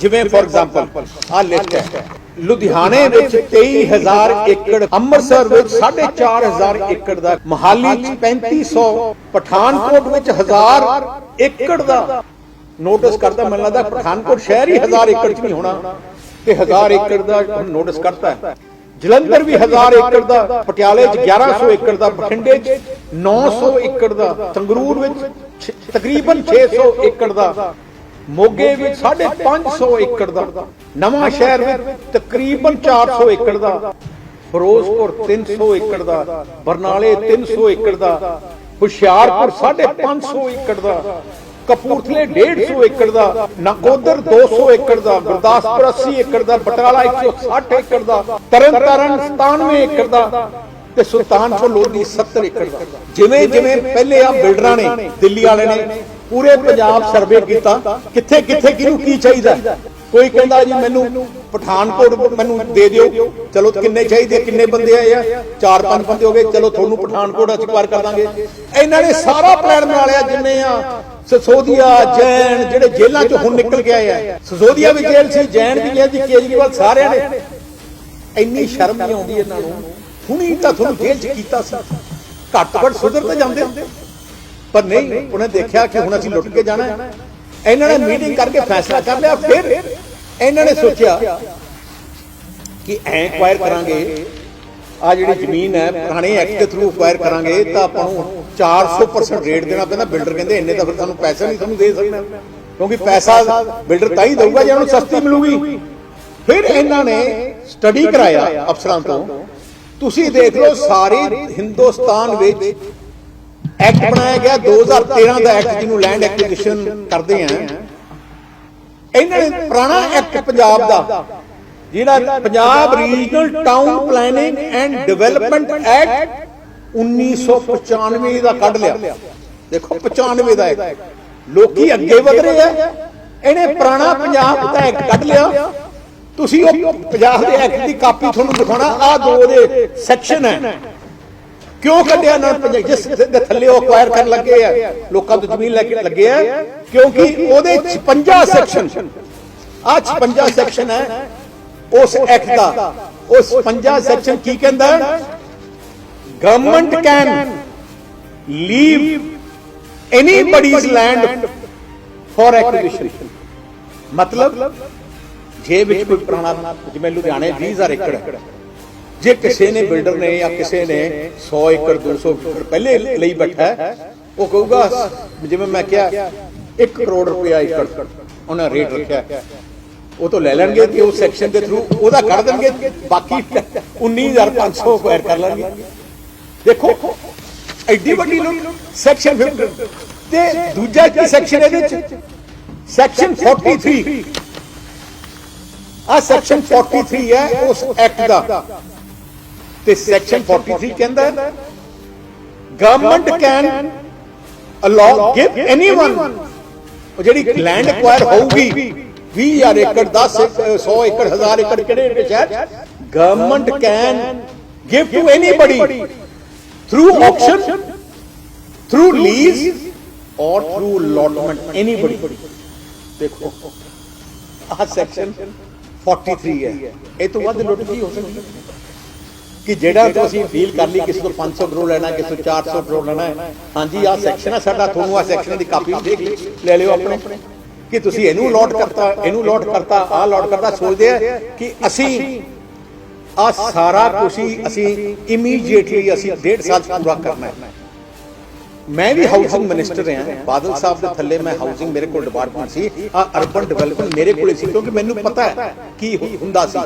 ਜਿਵੇਂ for example ਆ list ਹੈ। ਲੁਧਿਆਣੇ ਵਿੱਚ 23000 ਏਕੜ, ਅੰਮ੍ਰਿਤਸਰ ਵਿੱਚ 4500 ਏਕੜ ਦਾ, ਮਹਾਲੀ 3500 ਪਠਾਨਕੋਟ ਵਿੱਚ 1000 ਏਕੜ ਦਾ। ਨੋਟਿਸ ਕਰਦਾ ਮੈਨੂੰ ਲੱਗਦਾ ਪਠਾਨਕੋਟ ਸ਼ਹਿਰ ਹੀ 1000 ਏਕੜ ਚ ਨਹੀਂ ਹੋਣਾ। ਤੇ 1000 ਏਕੜ ਦਾ ਨੋਟਿਸ ਕਰਤਾ ਹੈ। ਜਲੰਧਰ ਵੀ 1000 ਏਕੜ ਦਾ, ਪਟਿਆਲੇ ਚ 1100 ਏਕੜ ਦਾ, ਬਠਿੰਡੇ ਚ 900 ਏਕੜ ਦਾ, ਸੰਗਰੂਰ ਵਿੱਚ ਛ- ਤਕਰੀਬਨ 600 ਏਕੜ ਦਾ। ਮੋਗੇ ਵਿੱਚ 550 ਏਕੜ ਦਾ ਨਵਾਂ ਸ਼ਹਿਰ ਵਿੱਚ ਤਕਰੀਬਨ 400 ਏਕੜ ਦਾ ਫਿਰੋਜ਼ਪੁਰ 300 ਏਕੜ ਦਾ ਬਰਨਾਲੇ 300 ਏਕੜ ਦਾ ਹੁਸ਼ਿਆਰਪੁਰ 550 ਏਕੜ ਦਾ ਕਪੂਰਥਲੇ 150 ਏਕੜ ਦਾ ਨਕੋਦਰ 200 ਏਕੜ ਦਾ ਗੁਰਦਾਸਪੁਰ 80 ਏਕੜ ਦਾ ਬਟਾਲਾ 160 ਏਕੜ ਦਾ ਤਰਨਤਾਰਨ 97 ਏਕੜ ਦਾ ਤੇ ਸੁਲਤਾਨਪੁਰ ਲੋਧੀ 70 ਏਕੜ ਦਾ ਜਿਵੇਂ ਜਿਵੇਂ ਪਹਿਲੇ ਆ ਬਿਲਡਰਾਂ ਨੇ ਦਿੱਲੀ ਵਾਲੇ ਨੇ ਪੂਰੇ ਪੰਜਾਬ ਸਰਵੇ ਕੀਤਾ ਕਿੱਥੇ ਕਿੱਥੇ, ਕਿਹਨੂੰ ਕੀ ਚਾਹੀਦਾ? ਕੋਈ ਕਹਿੰਦਾ ਜੀ ਮੈਨੂੰ ਪਠਾਨਕੋਟ ਮੈਨੂੰ ਦੇ ਦਿਓ। ਚਲੋ ਕਿੰਨੇ ਚਾਹੀਦੇ, ਕਿੰਨੇ ਬੰਦੇ ਆਏ ਆ? ਚਾਰ, ਪੰਜ ਬੰਦੇ ਹੋ ਗਏ। ਚਲੋ ਤੁਹਾਨੂੰ ਪਠਾਨਕੋਟ ਅਸੀਂ ਕਰ ਦਾਂਗੇ। ਇਹਨਾਂ ਨੇ ਸਾਰਾ ਪਲਾਨ ਬਣਾ ਲਿਆ ਜਿੰਨੇ ਆ। ਸਸੋਦੀਆ, ਜੈਨ ਜਿਹੜੇ ਜੇਲ੍ਹਾਂ ਚੋਂ ਹੁਣ ਨਿਕਲ ਕੇ ਆਏ ਆ। ਸਸੋਦੀਆ ਵੀ ਜੇਲ੍ਹ ਸੀ, ਜੈਨ ਵੀ ਜੇਲ੍ਹ ਸੀ, ਕੇਜਰੀਵਾਲ ਸਾਰਿਆਂ ਨੇ। ਇੰਨੀ ਸ਼ਰਮ ਨਹੀਂ ਆਉਂਦੀ ਇਹਨਾਂ ਨੂੰ। ਹੁਣੀ ਤਾਂ ਤੁਹਾਨੂੰ ਜੇਲ੍ਹ 'ਚ ਕੀਤਾ ਸੀ। ਘੱਟ ਘੱਟ ਸੁਧਰ ਤਾਂ ਜਾਂਦੇ। ਪਰ ਨਹੀਂ, ਉਹਨੇ ਦੇਖਿਆ ਕਿ ਹੁਣ ਅਸੀਂ ਲੁੱਟ ਕੇ ਜਾਣਾ ਹੈ। ਇਹਨਾਂ ਨੇ ਮੀਟਿੰਗ ਕਰਕੇ ਫੈਸਲਾ ਕਰ ਲਿਆ, ਫਿਰ ਇਹਨਾਂ ਨੇ ਸੋਚਿਆ ਕਿ ਐ ਕਰਾਂਗੇ। ਆ ਜਿਹੜੀ ਜ਼ਮੀਨ ਹੈ, ਪੁਰਾਣੇ ਐਕਟ ਦੇ ਥਰੂ ਐਕਵਾਇਰ ਕਰਾਂਗੇ, ਤਾਂ ਆਪਾਂ ਨੂੰ 400% ਰੇਟ ਦੇਣਾ ਪੈਂਦਾ। ਬਿਲਡਰ ਕਹਿੰਦੇ ਇੰਨੇ ਤਾਂ ਫਿਰ ਤੁਹਾਨੂੰ ਪੈਸਾ ਨਹੀਂ ਤੁਹਾਨੂੰ ਦੇ ਸਕਣਾ ਕਿਉਂਕਿ ਪੈਸਾ ਬਿਲਡਰ ਤਾਂ ਹੀ ਦਊਗਾ ਜੇ ਉਹਨੂੰ ਸਸਤੀ ਮਿਲੂਗੀ। ਫਿਰ ਇਹਨਾਂ ਨੇ ਸਟੱਡੀ ਕਰਾਇਆ ਅਫਸਰਾਂ ਤੋਂ। ਤੁਸੀਂ ਦੇਖ ਲਓ, ਸਾਰੇ ਹਿੰਦੁਸਤਾਨ ਵਿੱਚ ਐਕਟ ਬਣਾਇਆ ਗਿਆ 2013 ਦਾ ਐਕਟ ਜਿਹਨੂੰ ਲੈਂਡ ਐਕੁਜੀਸ਼ਨ ਕਰਦੇ ਆ। ਇਹਨਾਂ ਨੇ ਪੁਰਾਣਾ ਐਕਟ ਪੰਜਾਬ ਦਾ, ਜਿਹੜਾ Punjab regional town planning and development act 1995 ਦਾ ਕੱਢ ਲਿਆ। ਦੇਖੋ 95 ਦਾ ਐਕਟ ਲੋਕੀ ਅੱਗੇ ਵਧ ਰਹੇ ਆ। ਇਹਨੇ ਪੁਰਾਣਾ ਪੰਜਾਬ ਦਾ ਐਕਟ ਕੱਢ ਲਿਆ। ਤੁਸੀਂ ਉਹ ਪੰਜਾਬ ਦੇ ਐਕਟ ਦੀ ਕਾਪੀ ਤੁਹਾਨੂੰ ਦਿਖਾਉਣਾ। ਆ ਦੋ ਦੇ ਸੈਕਸ਼ਨ ਹੈ। ਕਿਉਂ ਕੱਢਿਆ ਨਾ? ਪੰਜਾਬ ਜਿਸ ਦੇ ਥੱਲੇ ਉਹ ਅਕਵਾਇਰ ਕਰਨ ਲੱਗੇ ਆ। ਲੋਕਾਂ ਤੋਂ ਜ਼ਮੀਨ ਲੈ ਕੇ ਲੱਗੇ ਆ। ਕਿਉਂਕਿ ਉਹਦੇ 56 ਸੈਕਸ਼ਨ ਆ 56 ਸੈਕਸ਼ਨ ਹੈ। ਉਸ ਐਕਟ ਦਾ। ਉਸ 56 ਸੈਕਸ਼ਨ ਕੀ ਕਹਿੰਦਾ? Government can leave anybody's land for acquisition ਮਤਲਬ ਜੇ ਵਿੱਚ ਕੋਈ ਪੁਰਾਣਾ ਜਿਵੇਂ ਲੁਧਿਆਣੇ 20000 ਏਕੜ ਹੈ। ਜੇ ਕਿਸੇ ਨੇ ਬਿਲਡਰ ਨੇ ਜਾਂ ਕਿਸੇ ਨੇ 100 ਏਕੜ 200 ਏਕੜ ਪਹਿਲੇ ਲਈ ਬੈਠਾ ਉਹ ਕਹੂਗਾ, ਜਿਵੇਂ ਮੈਂ ਕਿਹਾ 1 ਕਰੋੜ ਰੁਪਇਆ ਏਕੜ ਉਹਨਾਂ ਰੇਟ ਰੱਖਿਆ ਉਹ ਤੋਂ ਲੈ ਲੈਣਗੇ ਤੇ ਉਹ ਸੈਕਸ਼ਨ ਦੇ ਥਰੂ ਉਹਦਾ ਕੱਢ ਦੇਣਗੇ। ਬਾਕੀ 19500 ਸਕੁਆਇਰ ਕਰ ਲੈਣਗੇ। ਦੇਖੋ, ਐਡੀ ਵੱਡੀ ਲੁੱਟ ਸੈਕਸ਼ਨ 50 ਤੇ ਦੂਜਾ ਕੀ ਸੈਕਸ਼ਨ ਇਹਦੇ ਵਿੱਚ? ਸੈਕਸ਼ਨ 43 ਆ ਸੈਕਸ਼ਨ 43 ਹੈ ਉਸ ਐਕਟ ਦਾ। ਤੇ ਸੈਕਸ਼ਨ 43 ਕਹਿੰਦਾ ਹੈ government can allow give anyone ਉਹ ਜਿਹੜੀ ਲੈਂਡ ਐਕਵਾਇਰ ਹੋਊਗੀ 20000 ਏਕੜ 10 100 ਏਕੜ 1000 ਏਕੜ ਕਿਹੜੇ ਕਿਹੜੇ ਸ਼ਹਿਰ government can give to anybody through auction through lease or through allotment anybody ਦੇਖੋ ਆਹ ਸੈਕਸ਼ਨ 43 ਹੈ ਇਹ ਤੋਂ ਵੱਧ ਲੁੱਟ ਕੀ ਹੋ ਸਕਦੀ ਕਿ ਜਿਹੜਾ ਤੁਸੀਂ ਫੀਲ ਕਰ ਲਈ ਕਿਸੇ ਤੋਂ 500 ਕਰੋੜ ਲੈਣਾ, ਕਿਸੇ ਤੋਂ 400 ਕਰੋੜ ਲੈਣਾ ਹੈ। ਹਾਂਜੀ, ਆਹ ਸੈਕਸ਼ਨ ਹੈ ਸਾਡਾ, ਤੁਹਾਨੂੰ ਆਹ ਸੈਕਸ਼ਨ ਦੀ ਕਾਪੀ ਦੇਖ ਲੈ ਲਿਓ ਆਪਣੇ। ਕਿ ਤੁਸੀਂ ਇਹਨੂੰ ਲੋਟ ਕਰਤਾ, ਇਹਨੂੰ ਲੋਟ ਕਰਤਾ, ਆਹ ਲੋਟ ਕਰਤਾ, ਸੋਚਦੇ ਆ ਕਿ ਅਸੀਂ ਆ ਸਾਰਾ ਕੁਝ ਅਸੀਂ ਇਮੀਡੀਏਟਲੀ ਅਸੀਂ ਡੇਢ ਸਾਲ ਪੂਰਾ ਕਰਨਾ ਹੈ। ਮੈਂ ਵੀ ਹਾਊਸਿੰਗ ਮਿਨਿਸਟਰ ਹਾਂ ਬਾਦਲ ਸਾਹਿਬ ਦੇ ਥੱਲੇ ਮੈਂ ਹਾਊਸਿੰਗ ਮੇਰੇ ਕੋਲ ਡਿਪਾਰਟਮੈਂਟ ਸੀ। ਆ ਅਰਬਨ ਡਿਵੈਲਪਮੈਂਟ ਮੇਰੇ ਕੋਲ ਸੀ, ਕਿਉਂਕਿ ਮੈਨੂੰ ਪਤਾ ਹੈ ਕੀ ਹੁੰਦਾ ਸੀ।